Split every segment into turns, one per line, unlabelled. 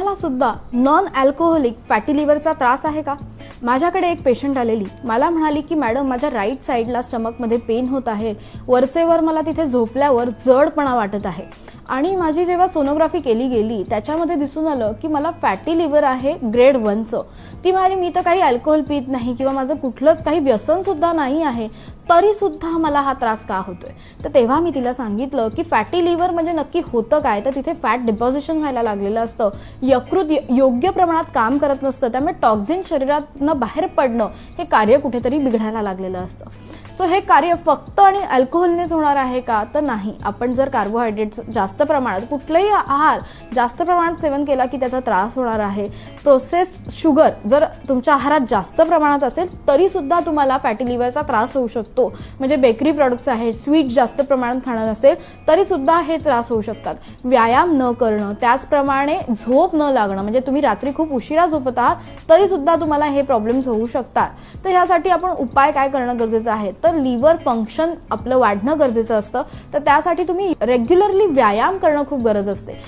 तुम्हाला सुद्धा non alcoholic fatty लिव्हरचा त्रास आहे का? माझ्याकडे एक पेशंट आलेली. मला म्हणाली की मॅडम माझ्या राईट साईडला स्टमकमध्ये पेन होत आहे. वरचेवर मला तिथे झोपल्यावर जडपणा वाटत आहे. आणि माझी जेव्हा सोनोग्राफी केली गेली त्याच्यामध्ये दिसून आलं की मला फॅटी लिव्हर आहे ग्रेड वनचं ती म्हणाली मी तर काही अल्कोहोल पित नाही किंवा माझं कुठलंच काही व्यसन सुद्धा नाही आहे. तरी सुद्धा मला हा त्रास का होतोय? तर तेव्हा मी तिला सांगितलं की फॅटी लिव्हर म्हणजे नक्की होतं काय? तर तिथे फॅट डिपॉझिशन व्हायला लागलेलं असतं. यकृत य- योग्य प्रमाणात काम करत नसतं. त्यामुळे टॉक्झिन शरीरातनं बाहेर पडणं हे कार्य कुठेतरी बिघडायला लागलेलं असतं. सो हे कार्य फक्त आणि अल्कोहोलनेच होणार आहे का? तर नाही. आपण जर कार्बोहायड्रेट्स जास्त प्रमाणात कुठलाही आहार जास्त प्रमाणात सेवन केला की त्याचा त्रास होणार आहे. प्रोसेस शुगर जर तुमच्या आहारात जास्त प्रमाणात असेल तरी सुद्धा तुम्हाला फॅटी लिव्हरचा त्रास होऊ शकतो. म्हणजे बेकरी प्रॉडक्ट्स आहेत स्वीट जास्त प्रमाणात खाणार असेल तरी सुद्धा हे त्रास होऊ शकतात. व्यायाम न करणं त्याचप्रमाणे झोप न लागणं म्हणजे तुम्ही रात्री खूप उशिरा झोपत आहात तरी सुद्धा तुम्हाला हे प्रॉब्लेम्स होऊ शकतात. तर ह्यासाठी आपण उपाय काय करणं गरजेचं आहे? तर लिव्हर फंक्शन आपलं वाढणं गरजेचं असतं. तर त्यासाठी तुम्ही रेग्युलरली व्यायाम करणं खूप गरज असते.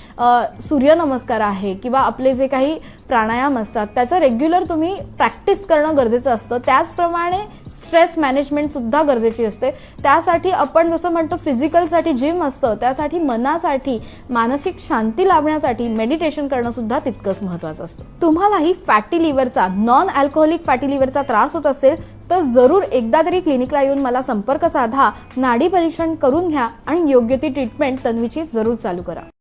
सूर्यनमस्कार आहे किंवा आपले जे काही प्राणायाम असतात त्याचं रेग्युलर तुम्ही प्रॅक्टिस करणं गरजेचं असतं. त्याचप्रमाणे स्ट्रेस मॅनेजमेंट सुद्धा गरजेची असते. त्यासाठी आपण जसं म्हणतो फिजिकलसाठी जिम असतं त्यासाठी मनासाठी मानसिक शांती लाभण्यासाठी मेडिटेशन करणं सुद्धा तितकंच महत्वाचं असतं. तुम्हालाही फॅटी लिव्हरचा नॉन अल्कोहोलिक फॅटी लिव्हरचा त्रास होत असेल तर जरूर एकदा तरी क्लिनिकला येऊन मला संपर्क साधा नाडी परीक्षण करून घ्या आणि योग्य ती ट्रीटमेंट तन्वीची जरूर चालू करा.